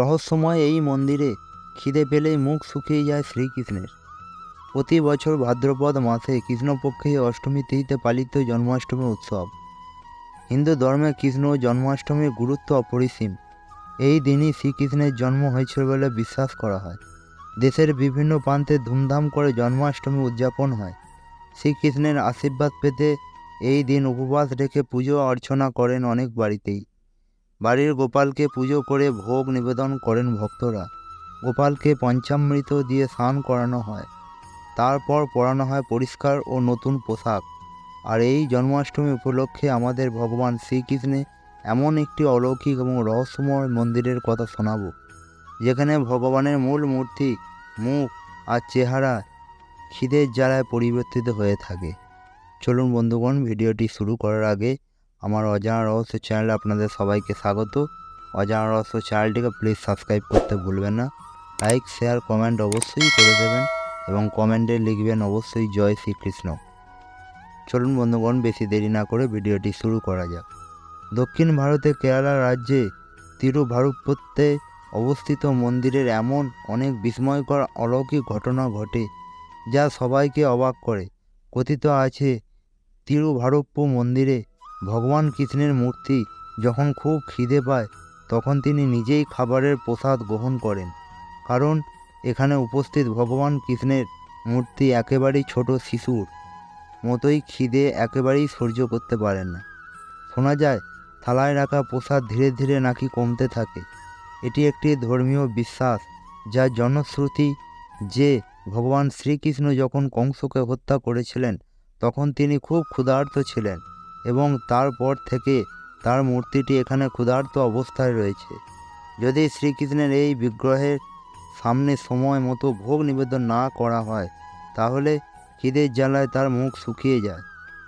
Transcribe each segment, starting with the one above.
রহস্যময় এই মন্দিরে খিদে পেলেই মুখ শুকিয়ে যায় শ্রীকৃষ্ণের। প্রতি বছর ভাদ্রপদ মাসে কৃষ্ণপক্ষে অষ্টমী তিথিতে পালিত জন্মাষ্টমী উৎসব। হিন্দু ধর্মে কৃষ্ণ জন্মাষ্টমীর গুরুত্ব অপরিসীম। এই দিনই শ্রীকৃষ্ণের জন্ম হয়েছিল বলে বিশ্বাস করা হয়। দেশের বিভিন্ন প্রান্তে ধুমধাম করে জন্মাষ্টমী উদযাপন হয়। শ্রীকৃষ্ণের আশীর্বাদ পেতে এই দিন উপবাস রেখে পুজো অর্চনা করেন অনেক বাড়িতেই। বাড়ির গোপালকে পুজো করে ভোগ নিবেদন করেন ভক্তরা। গোপালকে পঞ্চামৃত দিয়ে স্নান করানো হয়। তারপর পরানো হয় পরিষ্কার ও নতুন পোশাক। আর এই জন্মাষ্টমী উপলক্ষে আমাদের ভগবান শ্রীকৃষ্ণে এমন একটি অলৌকিক এবং রহস্যময় মন্দিরের কথা শোনাবো, যেখানে ভগবানের মূল মূর্তি, মুখ আর চেহারা খিদের জ্বালায় পরিবর্তিত হয়ে থাকে। চলুন বন্ধুগণ, ভিডিওটি শুরু করার আগে আমার অজানা রহস্য চ্যানেলে আপনাদের সবাইকে স্বাগত। অজানা রহস্য চ্যানেলটিকে প্লিজ সাবস্ক্রাইব করতে ভুলবেন না। লাইক শেয়ার কমেন্ট অবশ্যই করে দেবেন এবং কমেন্টে লিখবেন অবশ্যই জয় শ্রীকৃষ্ণ। চলুন বন্ধুগণ, বেশি দেরি না করে ভিডিওটি শুরু করা যাক। দক্ষিণ ভারতে কেরালা রাজ্যে তিরুভারুপত্যে অবস্থিত মন্দিরের এমন অনেক বিস্ময়কর অলৌকিক ঘটনা ঘটে যা সবাইকে অবাক করে। কথিত আছে তিরুভারপ্য মন্দিরে ভগবান কৃষ্ণের মূর্তি যখন খুব খিদে পায়, তখন তিনি নিজেই খাবারের প্রসাদ গ্রহণ করেন। কারণ এখানে উপস্থিত ভগবান কৃষ্ণের মূর্তি একেবারেই ছোট শিশুর মতোই খিদে একেবারেই সহ্য করতে পারেন না। শোনা যায়, থালায় রাখা প্রসাদ ধীরে ধীরে নাকি কমতে থাকে। এটি একটি ধর্মীয় বিশ্বাস, যা জনশ্রুতি যে ভগবান শ্রীকৃষ্ণ যখন কংসকে হত্যা করেছিলেন, তখন তিনি খুব ক্ষুধার্ত ছিলেন। এবং তারপর থেকে তার মূর্তিটি এখানে ক্ষুধার্ত অবস্থায় রয়েছে। যদি শ্রীকৃষ্ণের এই বিগ্রহের সামনে সময় মতো ভোগ নিবেদন না করা হয়, তাহলে খিদের জ্বালায় তার মুখ শুকিয়ে যায়,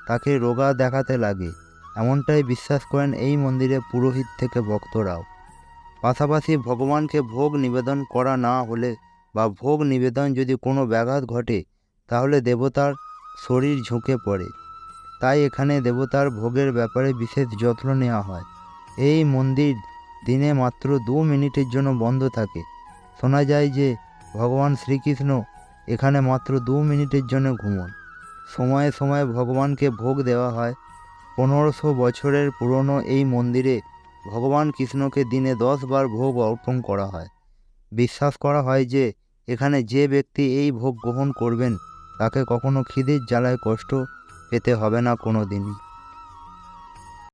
তাকে রোগা দেখাতে লাগে। এমনটাই বিশ্বাস করেন এই মন্দিরে পুরোহিত থেকে ভক্তরাও। পাশাপাশি ভগবানকে ভোগ নিবেদন করা না হলে বা ভোগ নিবেদন যদি কোনো ব্যাঘাত ঘটে, তাহলে দেবতার শরীর ঝুঁকে পড়ে। তাই এখানে দেবতার ভোগের ব্যাপারে বিশেষ যত্ন নেওয়া হয়। এই মন্দির দিনে মাত্র দু মিনিটের জন্য বন্ধ থাকে। শোনা যায় যে ভগবান শ্রীকৃষ্ণ এখানে মাত্র দু মিনিটের জন্য ঘুমন। সময়ে সময়ে ভগবানকে ভোগ দেওয়া হয়। পনেরোশো বছরের পুরনো এই মন্দিরে ভগবান কৃষ্ণকে দিনে দশ বার ভোগ অর্পণ করা হয়। বিশ্বাস করা হয় যে এখানে যে ব্যক্তি এই ভোগ গ্রহণ করবেন, তাকে কখনো খিদের জ্বালায় কষ্ট পেতে হবে না কোনো দিনই